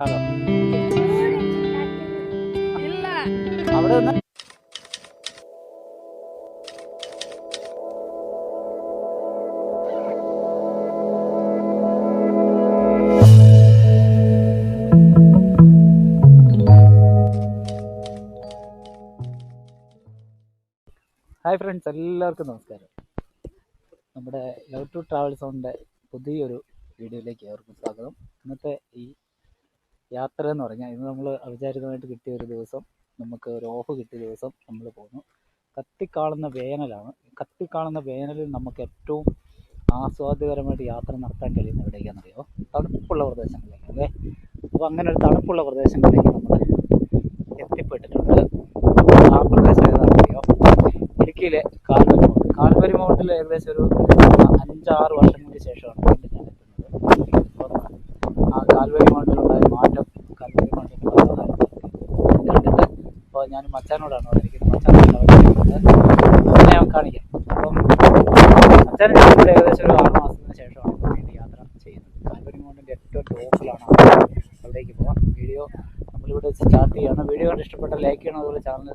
Hello അവിടെ hi friends എല്ലാവർക്കും നമസ്കാരം. നമ്മുടെ ലവ് ടു ട്രാവൽസ് ഓണിന്റെ പുതിയൊരു വീഡിയോയിലേക്ക് ഏവർക്കും സ്വാഗതം. ഇന്നത്തെ ഈ യാത്ര എന്ന് പറഞ്ഞാൽ ഇന്ന് നമ്മൾ അവിചാരിതമായിട്ട് കിട്ടിയ ഒരു ദിവസം നമുക്ക് ഒരു ഓഫ് കിട്ടിയ ദിവസം നമ്മൾ പോകുന്നു കത്തിക്കാളുന്ന വേനലാണ്. കത്തിക്കാളുന്ന വേനലിൽ നമുക്ക് ഏറ്റവും ആസ്വാദ്യകരമായിട്ട് യാത്ര നടത്താൻ കഴിയുന്ന എവിടേക്കാണെന്നറിയോ തണുപ്പുള്ള പ്രദേശങ്ങളിലേക്ക് അല്ലേ? അപ്പോൾ അങ്ങനെ ഒരു തണുപ്പുള്ള പ്രദേശങ്ങളിലേക്ക് നമ്മൾ എത്തിപ്പെട്ടിട്ടുണ്ട്. ആ പ്രദേശം ഏതാണെന്നറിയോ ഇടുക്കിയിലെ കാൽവരി മൗണ്ട് കാൽവരി മൗണ്ടിൽ ഏകദേശം ഒരു അഞ്ചാറ് വർഷങ്ങൾക്ക് ശേഷമാണ് വീണ്ടും ഞാൻ എത്തുന്നത് അപ്പം ആ കാൽവരി മൗണ്ടിലുണ്ടായ മാറ്റം കാൽവരി മൗണ്ടിൽ കണ്ടിട്ട് അപ്പോൾ ഞാൻ മച്ചാനോടാണ് പറഞ്ഞിരിക്കുന്നത് മച്ചാനോടാണ് പറഞ്ഞിരിക്കുന്നത് അങ്ങനെ ഞാൻ കാണിക്കാം അപ്പം മച്ചാൻ ഇവിടെ ഏകദേശം ഒരു ആറ് മാസത്തിന് ശേഷമാണ് ഇപ്പോൾ വീണ്ടും യാത്ര ചെയ്യുന്നത് കാൽവരി മൗണ്ടിന്റെ ഏറ്റവും ടോപ്പിലാണ് അവിടേക്ക് പോകാം വീഡിയോ നമ്മളിവിടെ വെച്ച് സ്റ്റാർട്ട് ചെയ്യണം വീഡിയോ കണ്ട് ഇഷ്ടപ്പെട്ട ലൈക്ക് ചെയ്യണം അതുപോലെ ചാനൽ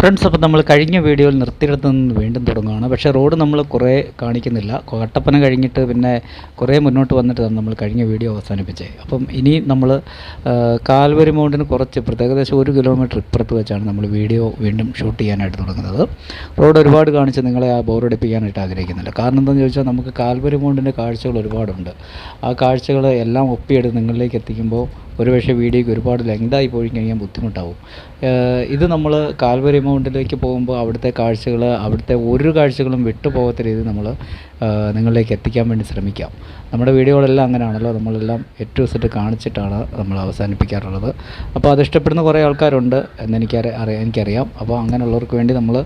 ഫ്രണ്ട്സ് അപ്പോൾ നമ്മൾ കഴിഞ്ഞ വീഡിയോയിൽ നിർത്തിയിടത്ത് നിന്ന് വീണ്ടും തുടങ്ങുകയാണ്. പക്ഷേ റോഡ് നമ്മൾ കുറേ കാണിക്കുന്നില്ല. കട്ടപ്പന കഴിഞ്ഞിട്ട് പിന്നെ കുറേ മുന്നോട്ട് വന്നിട്ടാണ് നമ്മൾ കഴിഞ്ഞ വീഡിയോ അവസാനിപ്പിച്ചത്. അപ്പം ഇനി നമ്മൾ കാൽവരി മൗണ്ടിന് കുറച്ച് ഏകദേശം ഒരു കിലോമീറ്റർ ഇപ്പുറത്ത് വെച്ചാണ് നമ്മൾ വീഡിയോ വീണ്ടും ഷൂട്ട് ചെയ്യാനായിട്ട് തുടങ്ങുന്നത്. റോഡ് ഒരുപാട് കാണിച്ച് നിങ്ങളെ ആ ബോറടിപ്പിക്കാനായിട്ട് ആഗ്രഹിക്കുന്നില്ല. കാരണം എന്താണെന്ന് ചോദിച്ചാൽ നമുക്ക് കാൽവരി മൗണ്ടിന്റെ കാഴ്ചകൾ ഒരുപാടുണ്ട്. ആ കാഴ്ചകൾ എല്ലാം ഒപ്പിയെടുത്ത് നിങ്ങളിലേക്ക് എത്തിക്കുമ്പോൾ ഒരുപക്ഷെ വീഡിയോയ്ക്ക് ഒരുപാട് ലെങ്തായി പോയി കഴിഞ്ഞാൽ ബുദ്ധിമുട്ടാവും. ഇത് നമ്മൾ കാൽവരി മൗണ്ടിലേക്ക് പോകുമ്പോൾ അവിടുത്തെ കാഴ്ചകൾ അവിടുത്തെ ഒരു കാഴ്ചകളും വിട്ടുപോകാത്ത രീതിയിൽ നമ്മൾ നിങ്ങളിലേക്ക് എത്തിക്കാൻ വേണ്ടി ശ്രമിക്കാം. നമ്മുടെ വീഡിയോകളെല്ലാം അങ്ങനെയാണല്ലോ. നമ്മളെല്ലാം ഏറ്റവും സെറ്റ് കാണിച്ചിട്ടാണ് നമ്മൾ അവസാനിപ്പിക്കാറുള്ളത്. അപ്പോൾ അത് ഇഷ്ടപ്പെടുന്ന കുറേ ആൾക്കാരുണ്ട് എന്നെനിക്ക് അറിയാം എനിക്കറിയാം. അപ്പോൾ അങ്ങനെയുള്ളവർക്ക് വേണ്ടി നമ്മൾ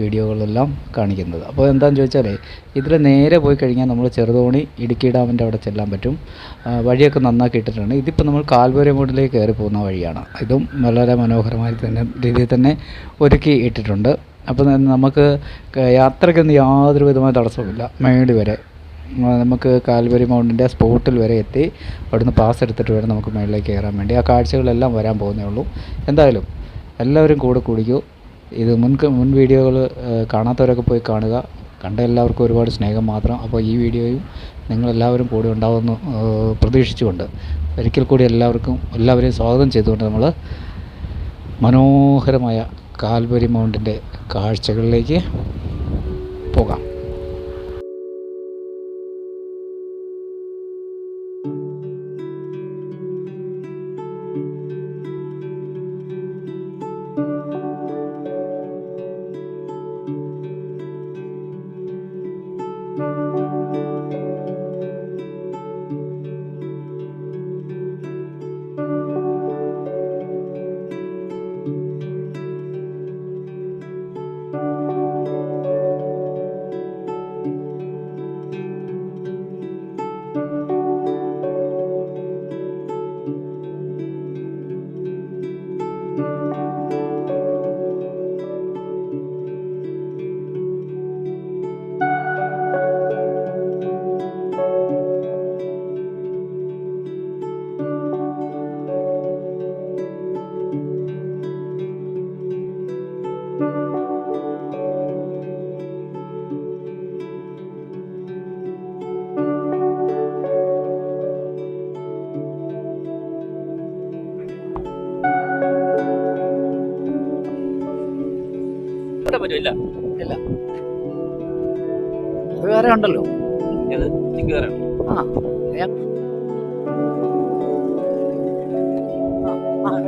വീഡിയോകളെല്ലാം കാണിക്കുന്നത്. അപ്പോൾ എന്താണെന്ന് ചോദിച്ചാലേ ഇതിൽ നേരെ പോയി കഴിഞ്ഞാൽ നമ്മൾ ചെറുതോണി ഇടുക്കി ഡാമിന്റെ അവിടെ ചെല്ലാൻ പറ്റും. വഴിയൊക്കെ നന്നാക്കി ഇട്ടിട്ടുണ്ട് ഇതിപ്പോൾ നമ്മൾ കാൽവരി മോഡിലേക്ക് കയറി പോകുന്ന വഴിയാണ്. ഇതും വളരെ മനോഹരമായി തന്നെ രീതിയിൽ തന്നെ ഒരുക്കി ഇട്ടിട്ടുണ്ട്. അപ്പോൾ ന- നമുക്ക് യാത്രയ്ക്കൊന്നും യാതൊരു വിധമായ തടസ്സവുമില്ല മേളി വരെ. നമുക്ക് കാൽവരി മൗണ്ടിന്റെ സ്പോട്ടിൽ വരെ എത്തി. അവിടുന്ന് പാസ് എടുത്തിട്ട് വേണം നമുക്ക് മേളിലേക്ക് കയറാൻ വേണ്ടി. ആ കാഴ്ചകളെല്ലാം വരാൻ പോകുന്നേ ഉള്ളൂ. എന്തായാലും എല്ലാവരും കൂടെ കുടിക്കൂ. ഇത് മുൻ മുൻ വീഡിയോകൾ കാണാത്തവരൊക്കെ പോയി കാണുക. കണ്ട എല്ലാവർക്കും ഒരുപാട് സ്നേഹം മാത്രം. അപ്പോൾ ഈ വീഡിയോയും നിങ്ങളെല്ലാവരും കൂടെ ഉണ്ടാവുമെന്ന് പ്രതീക്ഷിച്ചുകൊണ്ട് ഒരിക്കൽ കൂടി എല്ലാവർക്കും എല്ലാവരെയും സ്വാഗതം ചെയ്തുകൊണ്ട് നമ്മൾ മനോഹരമായ കാൽവരി മൗണ്ടിന്റെ കാഴ്ചകളിലേക്ക് പോകാം. ഇല്ല. ഇത് വേറെ ഉണ്ടല്ലോ. ഇത് ചിക്ക് വേറെ ആ. ആ, ആ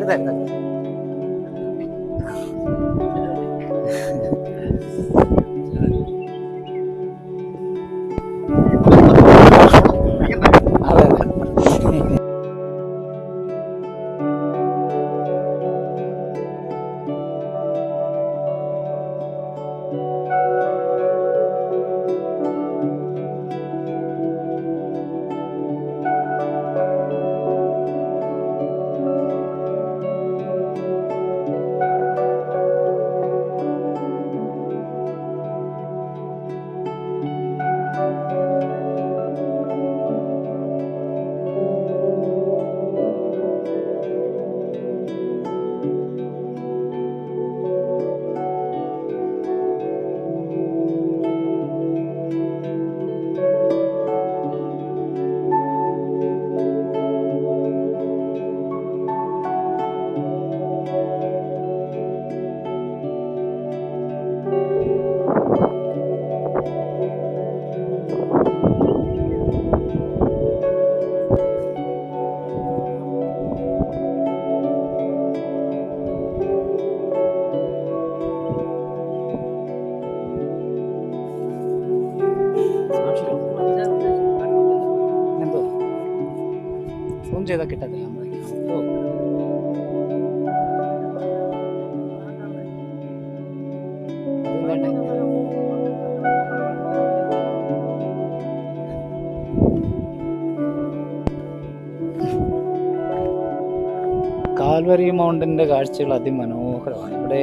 കാൽവരി മൗണ്ടിന്റെ കാഴ്ചകൾ അതിമനോഹരമാണ്. ഇവിടെ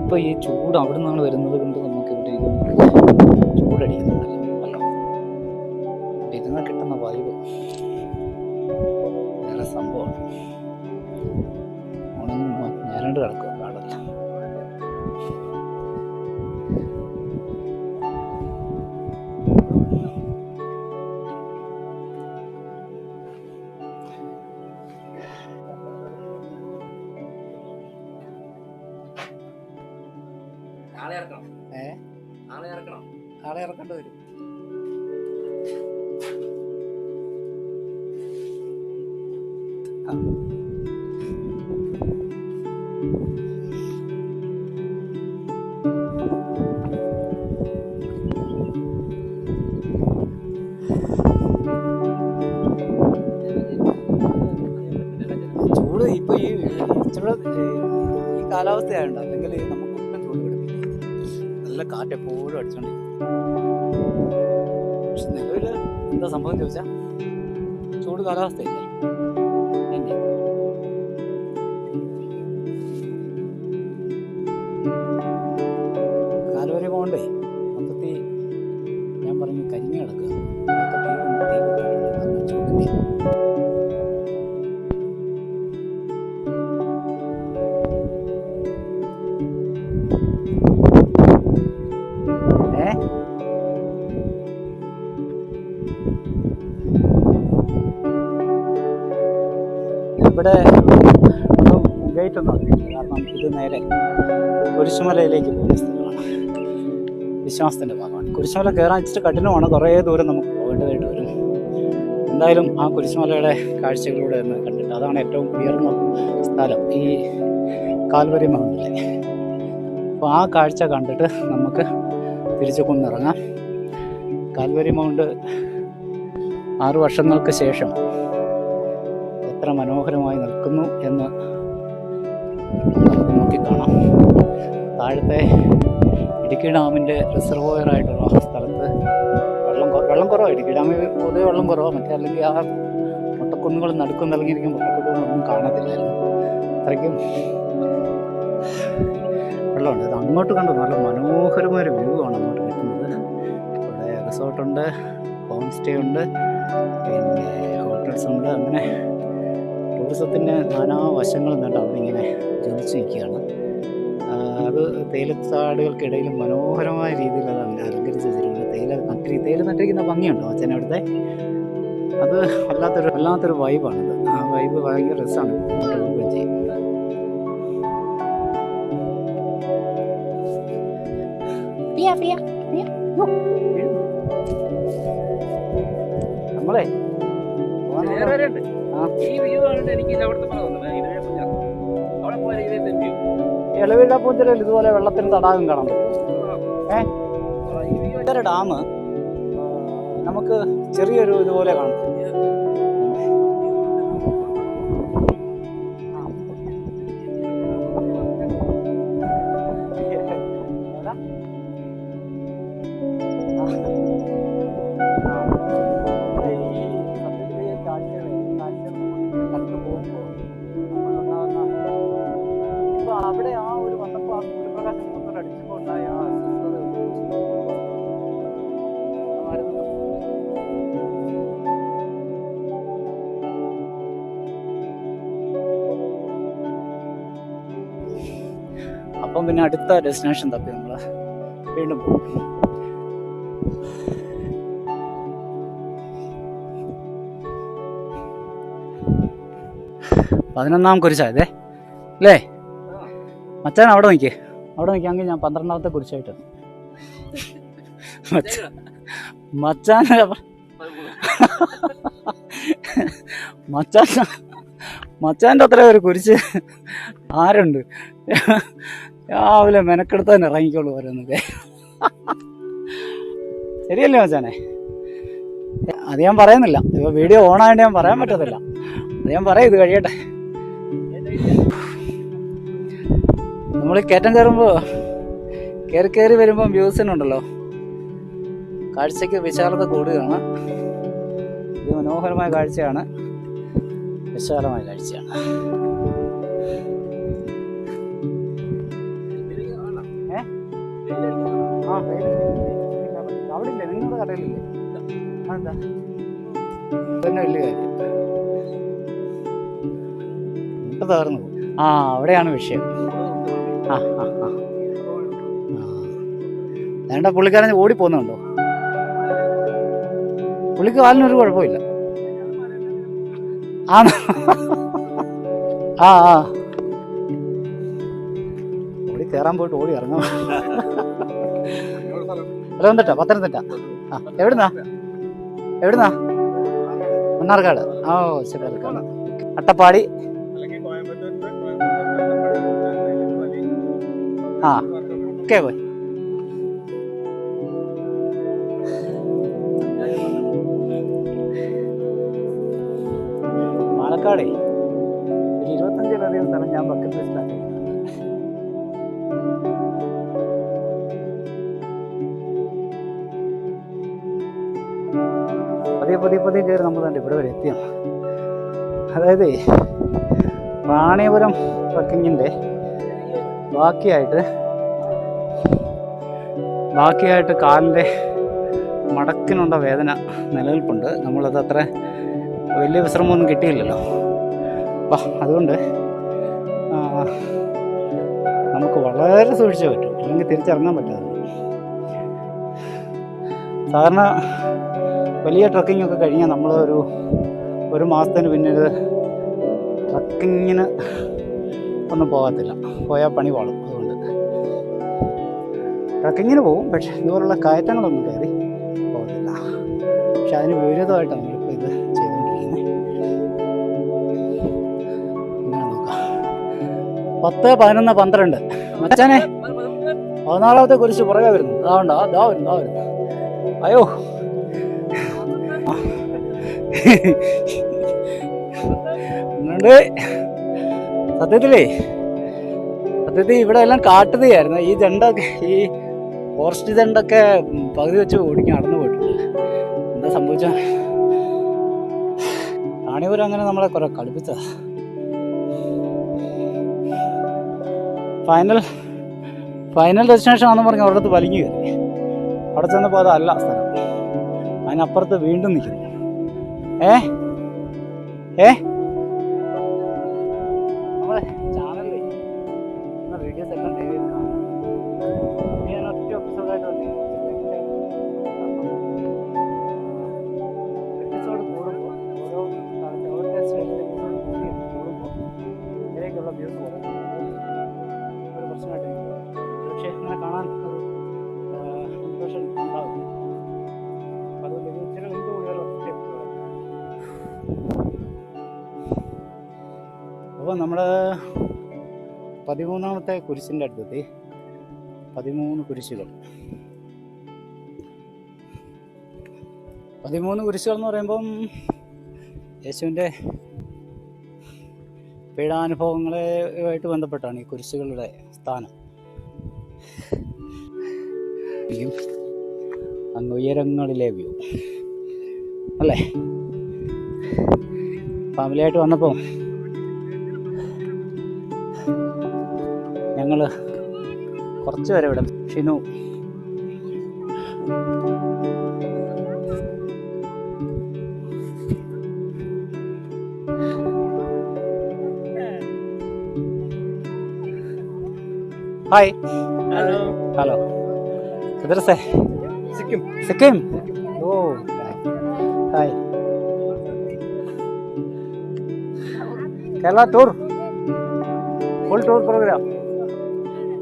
ഇപ്പോൾ ഈ ചൂട് അവിടെ നിന്നാണ് വരുന്നത് കൊണ്ട് നമുക്ക് ഇവിടെ ചൂടടിക്കുന്നുണ്ടല്ലോ. അല്ലോ ഇരുന്ന് കിട്ടുന്ന വൈബ് വേറെ സംഭവമാണ് ഉണങ്ങി ഞാനണ്ട് കിടക്കുക ഇറക്കേണ്ടി വരും ചൂട് ഇപ്പൊ ഈ ഇച്ചിരി ഈ കാലാവസ്ഥയായുണ്ട് അല്ലെങ്കിൽ നമുക്ക് ഒട്ടും ചൂട് കിടക്കില്ല നല്ല കാറ്റ് എപ്പോഴും അടിച്ചോണ്ടിരിക്കും. പക്ഷെ നിലവിൽ എന്താ സംഭവം ചോദിച്ചാൽ ചൂട് കാലാവസ്ഥയില്ലേ? ഇവിടെ ഒന്നും ഗേറ്റ് ഒന്നും അറിയില്ല കാരണം ഇത് നേരെ കുരിശുമലയിലേക്ക് പോകുന്ന സ്ഥലമാണ്. വിശ്വാസത്തിന്റെ ഭാഗമാണ്. കുരിശുമല കയറാൻ ഇച്ചിരി കഠിനമാണ്. കുറേ ദൂരം നമുക്ക് പോകേണ്ടതായിട്ട് വരും. എന്തായാലും ആ കുരിശുമലയുടെ കാഴ്ചകളിലൂടെ ഒന്ന് കണ്ടിട്ട് അതാണ് ഏറ്റവും ഉയർന്ന സ്ഥലം ഈ കാൽവരി മഹലിലെ. അപ്പോൾ ആ കാഴ്ച കണ്ടിട്ട് നമുക്ക് തിരിച്ചു കൊന്നിറങ്ങാം. കാൽവരി മൗണ്ട് ആറു വർഷങ്ങൾക്ക് ശേഷം എത്ര മനോഹരമായി നിൽക്കുന്നു എന്ന് നമുക്ക് നോക്കിക്കാണാം. താഴത്തെ ഇടുക്കി ഡാമിന്റെ റിസർവോയർ ആയിട്ടുള്ള സ്ഥലത്ത് വെള്ളം വെള്ളം കുറവാണ് ഇടുക്കി ഡാമിൽ പൊതുവെ വെള്ളം കുറവാണ് മറ്റേ അല്ലെങ്കിൽ ആ മുട്ടക്കുന്നുകൾ നടുക്കും നൽകിയിരിക്കും മുട്ടക്കുന്നുകളൊന്നും കാണത്തില്ലായിരുന്നു. അത്രയ്ക്കും വെള്ളമുണ്ട്. അത് അങ്ങോട്ട് കണ്ടു? നല്ല മനോഹരമായൊരു വ്യൂ ആണ് അങ്ങോട്ട് കിട്ടുന്നത്. ഇവിടെ റിസോർട്ടുണ്ട് ഹോം സ്റ്റേ ഉണ്ട് പിന്നെ ഹോട്ടൽസ് ഉണ്ട്. അങ്ങനെ ടൂറിസത്തിന്റെ നാനാ വശങ്ങളും കണ്ട് അവിടെ ഇങ്ങനെ ജ്വലിച്ച് നിൽക്കുകയാണ്. അത് തേയിലത്താടുകൾക്കിടയിൽ മനോഹരമായ രീതിയിൽ അത് അലങ്കരിച്ച് വെച്ചിട്ടുണ്ട്. തേയില നട്ടി തേയില നട്ടിരിക്കുന്ന ഭംഗിയുണ്ടോ അച്ഛൻ അവിടുത്തെ? അത് വല്ലാത്തൊരു വല്ലാത്തൊരു വൈബാണിത് ആ വൈബ് ഭയങ്കര രസമാണ് നമ്മളെ ഇളവിഴ പൂഞ്ചിറയിൽ ഇതുപോലെ വെള്ളത്തിന് തടാകം കാണാൻ പറ്റും. View dam. നമുക്ക് ചെറിയൊരു ഇതുപോലെ കാണാം. അപ്പം പിന്നെ അടുത്ത ഡെസ്റ്റിനേഷൻ തപ്പി നമ്മൾ വീണ്ടും പോകും. പതിനൊന്നാം കുരിശായതേ അല്ലേ മച്ചാൻ അവിടെ നിൽക്കേ അവിടെ നിൽക്കാമെങ്കിൽ ഞാൻ പന്ത്രണ്ടാമത്തെ കുരിശായിട്ട് മച്ചാൻ മച്ചാൻ മച്ചാന്റെ അത്ര ഒരു കുരിശ് ആരുണ്ട്? രാവിലെ മെനക്കെടുത്താൻ ഇറങ്ങിക്കോളൂ ഓരോന്നൊക്കെ. ശരിയല്ലേ മച്ചാനെ? അത് ഞാൻ പറയുന്നില്ല. ഇപ്പൊ വീഡിയോ ഓൺ ആയതുകൊണ്ട് ഞാൻ പറയാൻ പറ്റത്തില്ല. അത് ഞാൻ പറയാം ഇത് കഴിയട്ടെ. നമ്മൾ കയറ്റം കയറുമ്പോൾ കയറി കയറി വരുമ്പോൾ വ്യൂസിനുണ്ടല്ലോ കാഴ്ചയ്ക്ക് വിശാലത കൂടുകയാണ് ഇത് മനോഹരമായ കാഴ്ചയാണ്. വിശാലമായ കാഴ്ചയാണ്. ആ, അവിടെ ഇല്ലേ നിങ്ങളുടെ കടയിലില്ലേ അതെന്താ തന്നെ വലിയ കാര്യം തകർന്നു ആ അവിടെയാണ് വിഷയം. ആ ആ ആ. വേണ്ട പുള്ളിക്കാരൻ ഓടി പോകുന്നുണ്ടോ? പുള്ളിക്ക് കാലിനൊരു കുഴപ്പമില്ല. ആ ആ ആ. ഓടി കയറാൻ പോയിട്ട് ഓടി ഇറങ്ങാം പത്തനംതിട്ട പത്തനംതിട്ട. ആ എവിടുന്നാ? എവിടുന്നാ? മണ്ണാർക്കാട്. ഓ ശരി അട്ടപ്പാടി. ആ ഓക്കെ പോയി. പാലക്കാടേ ഒരു ഇരുപത്തഞ്ചിലധികം സ്ഥലം ഞാൻ ബക്കറ്റ് പതിയെ പതിയെ കയറി നമ്മൾ കണ്ട് ഇവിടെ വരെ എത്തിയാണ് അതായത് റാണിപുരം ട്രക്കിങ്ങിന്റെ ബാക്കിയായിട്ട് ബാക്കിയായിട്ട് കാലിന്റെ മടക്കിനുള്ള വേദന നിലനിൽപ്പുണ്ട്. നമ്മളത് അത്ര വലിയ വിശ്രമമൊന്നും കിട്ടിയില്ലല്ലോ. അപ്പം അതുകൊണ്ട് നമുക്ക് വളരെ സൂക്ഷിച്ചേ പറ്റും. അല്ലെങ്കിൽ തിരിച്ചിറങ്ങാൻ പറ്റാതെ. സാധാരണ വലിയ ട്രക്കിംഗ് ഒക്കെ കഴിഞ്ഞാൽ നമ്മൾ ഒരു ഒരു മാസത്തിന് പിന്നീട് ട്രക്കിങ്ങിന് ഒന്നും പോകത്തില്ല. പോയാൽ പണി പാളും അതുകൊണ്ട്. ട്രക്കിങ്ങിന് പോകും പക്ഷെ ഇതുപോലുള്ള കയറ്റങ്ങളൊന്നും കയറി പോകത്തില്ല. പക്ഷെ അതിന് വിപരീതമായിട്ടാണ് നമ്മളിപ്പോൾ ഇത് ചെയ്തുകൊണ്ടിരിക്കുന്നത് പത്ത് പതിനൊന്ന് പന്ത്രണ്ട്. മച്ചാനെ പതിനാലാമത്തെ കുരിശ് പുറകെ വരുന്നു. അതാവണ്ട അതാ വരുന്നു അതാ വരുന്നു അയ്യോ. എന്നുണ്ട് സത്യത്തിലേ സത്യത്തിൽ ഇവിടെ എല്ലാം കാട്ടുതയായിരുന്നു ഈ ദണ്ടൊക്കെ ഈ ഫോറസ്റ്റ് ദണ്ടൊക്കെ പകുതി വെച്ച് ഓടിക്ക് നടന്നു പോയിട്ടുണ്ട്. എന്താ സംഭവിച്ച റാണിപുരം അങ്ങനെ നമ്മളെ കുറെ കളിപ്പിച്ചതാ. ഫൈനൽ ഫൈനൽ ഡെസ്റ്റിനേഷൻ ആണെന്ന് പറഞ്ഞ് അവിടെ വലിഞ്ഞു കയറി. അവിടെ ചെന്നപ്പോൾ അതല്ല സ്ഥലം. അതിനപ്പുറത്ത് വീണ്ടും നിൽക്കുന്നു. ഏ ഏ പതിമൂന്നാമത്തെ കുരിശിന്റെ അടുത്തെത്തി പതിമൂന്ന് കുരിശുകൾ. പതിമൂന്ന് കുരിശുകൾ എന്ന് പറയുമ്പം യേശുവിന്റെ പീഡാനുഭവങ്ങളുമായിട്ട് ബന്ധപ്പെട്ടാണ് ഈ കുരിശുകളുടെ സ്ഥാനം. അങ്ങ് ഉയരങ്ങളിലെ വ്യൂ. അല്ലേ? ഫാമിലിയായിട്ട് വന്നപ്പോൾ ഞങ്ങൾ കുറച്ച് വരെ വിടും ഷിനു. ഹായ്. ഹലോ. കിധർ സേ സിക്കിം. സിക്കിം. ഓ. Hi. Kerala tour. Full tour programme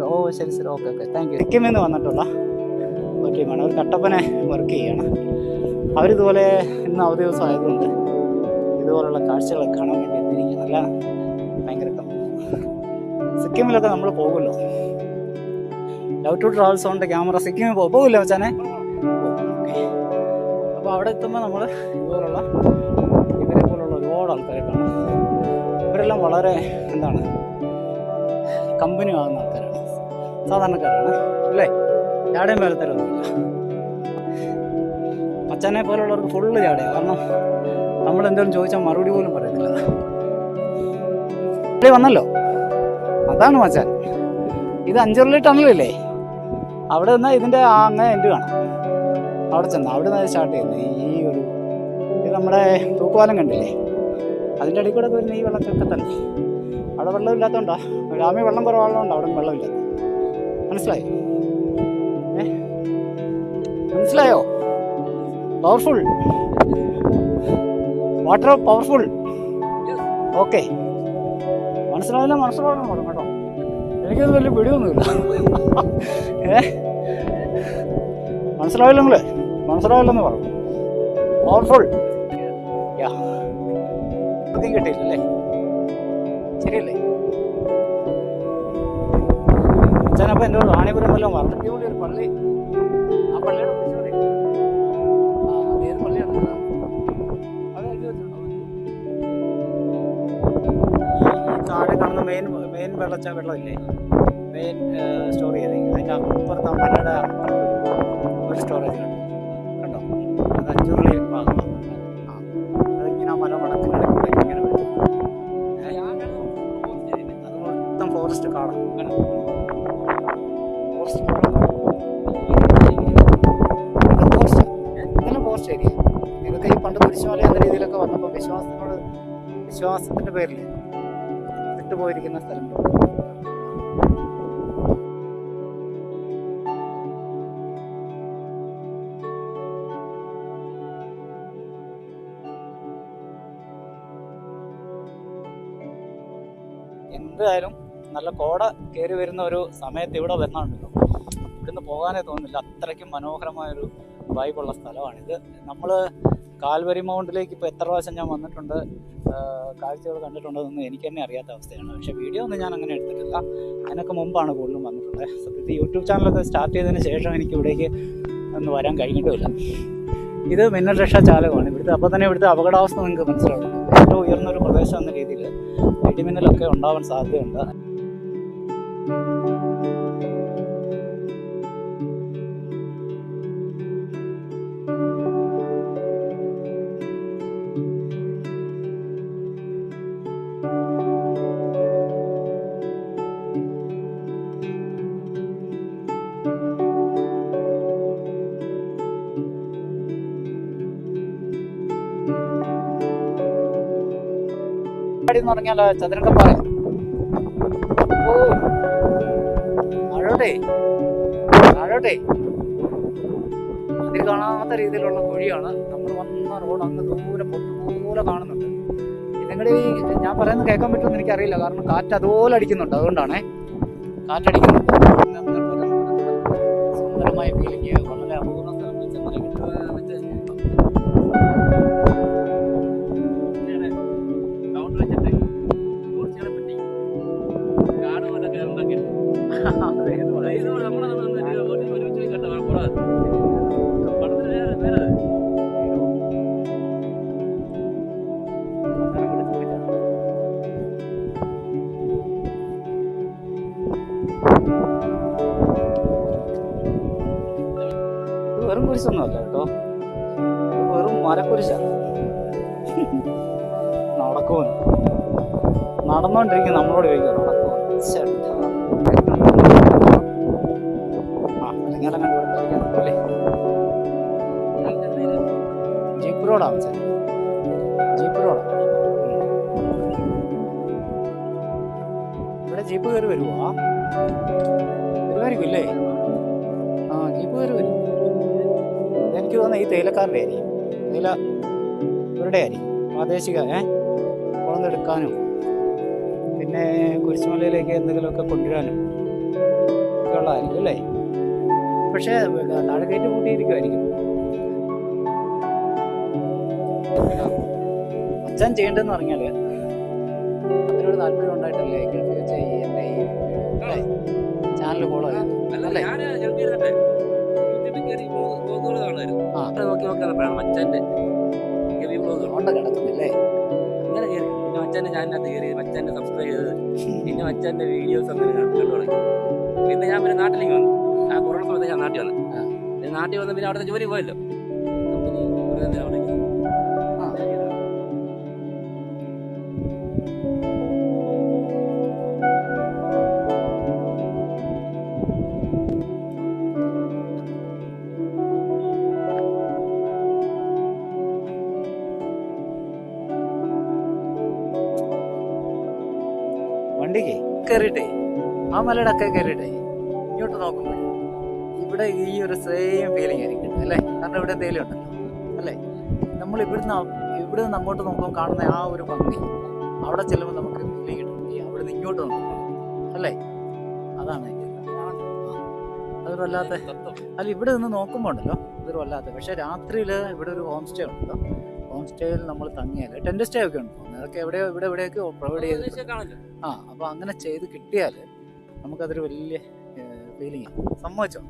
ഇല്ലുണ്ട് ഓ ശരി ശരി. Okay okay. താങ്ക് യു സിക്കിമിൽ വന്നിട്ടുള്ള ഒരു ടീമാണ്. അവർ കട്ടപ്പനെ വർക്ക് ചെയ്യണം. അവരിതുപോലെ ഇന്ന് അവധി ദിവസം ആയതുകൊണ്ട് ഇതുപോലുള്ള കാഴ്ചകളൊക്കെ കാണാൻ വേണ്ടി എത്തിയിരിക്കുക അല്ല ഭയങ്കര സിക്കിമിലൊക്കെ നമ്മൾ പോകുമല്ലോ. ലവ് ടു ട്രാവൽസ് കൊണ്ട് ക്യാമറ സിക്കിമിൽ പോകും പോകില്ല ഓക്കെ. അപ്പോൾ അവിടെ എത്തുമ്പോൾ നമ്മൾ ഇതുപോലുള്ള ഇവരെ പോലുള്ള ഒരുപാട് ആൾക്കാരെ കാണും. ഇവരെല്ലാം വളരെ എന്താണ് കമ്പനി ആകുന്ന ആൾക്കാരാണ്. സാധാരണക്കാരാണ്. അല്ലേ? ചാടയും മേലത്തരൊന്നുമില്ല അച്ഛനെ പോലുള്ളവർക്ക് ഫുള്ള് ചാടയാണ് കാരണം നമ്മൾ എന്തെങ്കിലും ചോദിച്ചാൽ മറുപടി പോലും പറയുന്നില്ല ഇവിടെ വന്നല്ലോ? അതാണ് മച്ചാൻ. ഇത് അഞ്ചുരുളി ടണലല്ലേ അവിടെ നിന്നാൽ ഇതിന്റെ ആ എന്റെ കാണാം. അവിടെ ചെന്ന് അവിടെ നിന്ന് സ്റ്റാർട്ട് ചെയ്യുന്നത് ഈ ഒരു ഇത് നമ്മുടെ തൂക്കുവാലം കണ്ടില്ലേ? അതിന്റെ ഇടയിൽ കൂടെ വരുന്ന ഈ വെള്ളത്തൊക്കെ തന്നെ. അവിടെ വെള്ളമില്ലാത്തതുകൊണ്ടാണ് രാമി വെള്ളം കുറവുള്ളതുകൊണ്ട് അവിടെ വെള്ളമില്ലാത്ത മനസ്സിലായോ? മനസ്സിലായോ? പവർഫുൾ വാട്ടർ പവർഫുൾ ഓക്കെ മനസ്സിലാവില്ല മനസ്സിലാവണം പോലും കേട്ടോ. എനിക്കത് വലിയ പിടിയൊന്നുമില്ല. ഏ? മനസ്സിലാവില്ല നിങ്ങൾ? മനസ്സിലാവില്ലെന്ന് പറഞ്ഞു. പവർഫുൾ യാ കിട്ടിയില്ലല്ലേ ശരിയല്ലേ? അച്ഛനപ്പം എന്നോട് റാണിപുരം വല്ലതും പറഞ്ഞു കൂടി ഒരു പള്ളി. ആ പള്ളിയുടെ പറയും ആ ഏത് പള്ളിയാണ് അത് എഴുതി വെച്ചിട്ടുണ്ടോ. താഴെ കാണുന്ന മെയിൻ മെയിൻ വെള്ളച്ച വെള്ളമില്ലേ? മെയിൻ സ്റ്റോറേജ് അതിന്റെ അപ്പുറത്ത് അമ്മയുടെ ഒരു സ്റ്റോറേജ് കണ്ടു വിട്ടുപോയിരിക്കുന്ന സ്ഥലം എന്തായാലും നല്ല കോട കയറി വരുന്ന ഒരു സമയത്ത് ഇവിടെ വരണമുണ്ടല്ലോ ഇവിടുന്ന് പോകാനേ തോന്നുന്നില്ല. അത്രയ്ക്കും മനോഹരമായൊരു വൈബുള്ള സ്ഥലമാണിത്. നമ്മൾ കാൽവരി മൗണ്ടിലേക്ക് ഇപ്പോൾ എത്ര പ്രാവശ്യം ഞാൻ വന്നിട്ടുണ്ട് കാഴ്ചകൾ കണ്ടിട്ടുണ്ടെന്ന് എനിക്ക് തന്നെ അറിയാത്ത അവസ്ഥയാണ്. പക്ഷേ വീഡിയോ ഒന്നും ഞാൻ അങ്ങനെ എടുത്തിട്ടില്ല. അതിനൊക്കെ മുമ്പാണ് കൂടുതലും വന്നിട്ടുള്ളത്. സത്യത്തിൽ യൂട്യൂബ് ചാനലൊക്കെ സ്റ്റാർട്ട് ചെയ്തതിന് ശേഷം എനിക്ക് ഇവിടേക്ക് ഒന്ന് വരാൻ കഴിഞ്ഞിട്ടുമില്ല. ഇത് മിന്നൽ രക്ഷാ ചാലകമാണ്. ഇവിടുത്തെ അപ്പോൾ തന്നെ ഇവിടുത്തെ അപകടാവസ്ഥ നിങ്ങൾക്ക് മനസ്സിലാവും ഏറ്റവും ഉയർന്നൊരു പ്രദേശം എന്ന രീതിയിൽ ഇടിമിന്നലൊക്കെ ഉണ്ടാവാൻ സാധ്യതയുണ്ട്. എന്ന് പറഞ്ഞാൽ പാറ. ഓ. താഴോട്ടേ താഴോട്ടേ അതിൽ കാണാത്ത രീതിയിലുള്ള കുഴിയാണ് നമ്മൾ വന്ന റോഡ് അങ്ങ് ദൂരെ പൊട്ടുപോലെ കാണുന്നുണ്ട്. നിങ്ങളുടെ ഈ ഞാൻ പറയുന്നത് കേൾക്കാൻ പറ്റുമെന്ന് എനിക്കറിയില്ല. കാരണം കാറ്റ് അതുപോലെ അടിക്കുന്നുണ്ട്. അതുകൊണ്ടാണേ. കാറ്റടിക്കുന്നുണ്ട്. സുന്ദരമായ ഫീലിംഗ് കണ്ട തോന്നുന്നത് ഈ തേയിലക്കാരുടെ ആയിരിക്കും തേയില ഇവരുടെ ആയിരിക്കും പ്രാദേശിക ഏ കൊളന്നെടുക്കാനും പിന്നെ കുരിശുമലയിലേക്ക് എന്തെങ്കിലുമൊക്കെ കൊണ്ടുവരാനും ഒക്കെ ഉള്ളതായിരിക്കും അല്ലേ പക്ഷേ താഴെ കയറ്റി കൂട്ടിയിരിക്കുമായിരിക്കും അച്ഛൻ ചെയ്യേണ്ടതെന്ന് പറഞ്ഞാൽ അതിനോട് താല്പര്യം ഉണ്ടായിട്ടല്ലേ ഈ ചാനൽ ഫോളോ ചെയ്യുന്നു അല്ല നോക്കി നോക്കി വന്നപ്പോഴാണ് മച്ചാന്റെ ബ്ലോഗുകൾ അതുകൊണ്ട് കിടക്കുന്നില്ലേ? അങ്ങനെ കയറി പിന്നെ മച്ചാന്റെ ചാനലിനകത്ത് കയറി മച്ചാന്റെ സബ്സ്ക്രൈബ് ചെയ്ത് പിന്നെ മച്ചാന്റെ വീഡിയോസ് അങ്ങനെ കണ്ടു തുടങ്ങി. പിന്നെ ഞാൻ പിന്നെ നാട്ടിലേക്ക് വന്നു. ആ കൊറോണ സമയത്ത് ഞാൻ നാട്ടിൽ വന്നു. പിന്നെ നാട്ടിൽ വന്ന് പിന്നെ അവിടുത്തെ ജോലി പോയല്ലോ. കമ്പനി അവിടെ. മലയുടെ ഒക്കെ കയറിയിട്ടേ ഇങ്ങോട്ട് നോക്കുമ്പോൾ ഇവിടെ ഈ ഒരു സെയിം ഫീലിംഗ് ആയിരിക്കും അല്ലേ? കാരണം ഇവിടെ എന്തെങ്കിലും ഉണ്ടല്ലോ അല്ലേ? നമ്മൾ ഇവിടുന്ന് ഇവിടെ ഇവിടുന്ന് അങ്ങോട്ട് നോക്കുമ്പോൾ കാണുന്ന ആ ഒരു ഭംഗി അവിടെ ചെല്ലുമ്പോൾ നമുക്ക് ഫീലിംഗ് കിട്ടും. അവിടെ നിന്ന് ഇങ്ങോട്ട് നോക്കുമ്പോൾ അല്ലേ? അതാണ്. അതൊരു വല്ലാത്ത അല്ല ഇവിടെ നിന്ന് നോക്കുമ്പോൾ ഉണ്ടല്ലോ ഇതൊരു വല്ലാത്ത പക്ഷേ രാത്രിയിൽ ഇവിടെ ഒരു ഹോം സ്റ്റേ ഉണ്ടല്ലോ. ഹോം സ്റ്റേയിൽ നമ്മൾ തങ്ങിയാൽ ടെന്റ് സ്റ്റേ ഒക്കെ ഉണ്ട്? അതൊക്കെ എവിടെയോ ഇവിടെ എവിടെയൊക്കെ പ്രൊവൈഡ് ചെയ്ത് ആ അപ്പോൾ അങ്ങനെ ചെയ്ത് കിട്ടിയാൽ നമുക്കതൊരു വലിയ ഫീലിംഗ് സമ്മതിച്ചോ?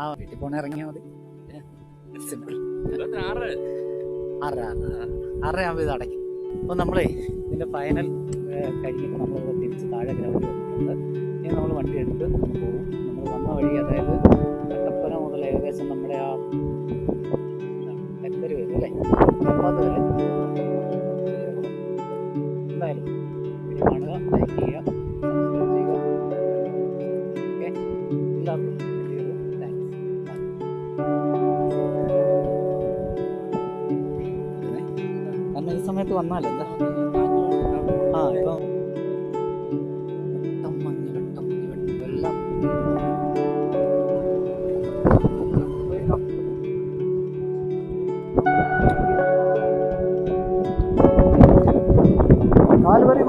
ആ വീട്ടിൽ പോണ ഇറങ്ങിയാൽ മതി. സിമ്പിൾ ആറര ആകുമ്പോൾ ഇത് അടയ്ക്കും. അപ്പോൾ നമ്മളേ ഇതിന്റെ ഫൈനൽ കഴിഞ്ഞിട്ട് നമ്മൾ തിരിച്ച് താഴെ ഗ്രൗണ്ടിൽ വന്നിട്ടുണ്ട്. ഇനി നമ്മൾ വണ്ടി എടുത്ത് പോകും. നമ്മൾ വന്ന വഴി അതായത് കട്ടപ്പന മുതൽ ഏകദേശം നമ്മുടെ ആ എന്തൊരു വരും അല്ലേ? അപ്പോൾ അതുവരെ എന്തായാലും വീഡിയോ കാണുക ലൈക്ക് ചെയ്യുക സബ്സ്ക്രൈബ് ചെയ്യുക ഓക്കെ എല്ലാവർക്കും വലിയൊരു താങ്ക്സ് കാരണം ഈ സമയത്ത് വന്നാൽ എന്താ ആ ഇപ്പം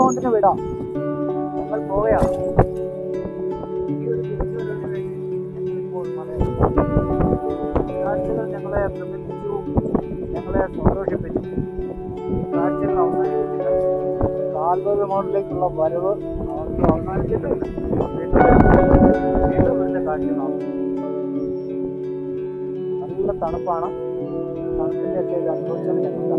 കാൽവരി വിടാം. നമ്മൾ പോവുകയാണ് കാഴ്ചകൾ സന്തോഷിപ്പിച്ചു. വരവ് അവസാനിച്ചിട്ട് നല്ല തണുപ്പാണ്. തണുപ്പിന്റെ ഒക്കെ അനുഭവിച്ചത് ഞങ്ങൾക്ക്